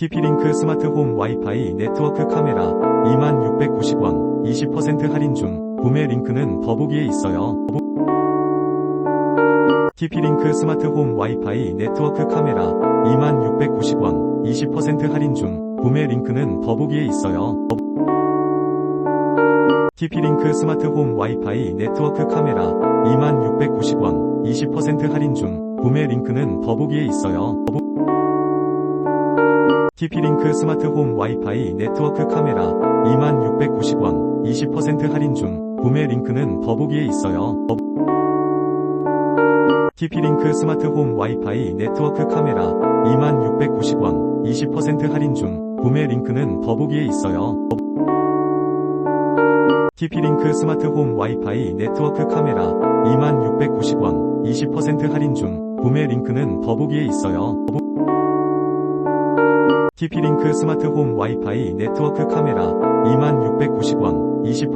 TP링크 스마트홈 와이파이 네트워크 카메라 2690원 20% 할인 중 구매 링크는 더보기에 있어요. TP링크 스마트홈 와이파이 네트워크 카메라 2690원 20% 할인 중 구매 링크는 더보기에 있어요. TP링크 스마트홈 와이파이 네트워크 카메라 2690원 20% 할인 중 구매 링크는 더보기에 있어요. TP링크 스마트홈 와이파이 네트워크 카메라 2690원 20% 할인 중 구매 링크는 더보기에 있어요. TP링크 스마트홈 와이파이 네트워크 카메라 2690원 20% 할인 중 구매 링크는 더보기에 있어요. TP링크 스마트홈 와이파이 네트워크 카메라 2690원 20% 할인 중 구매 링크는 더보기에 있어요. TP링크 스마트홈 와이파이 네트워크 카메라 2690원 20%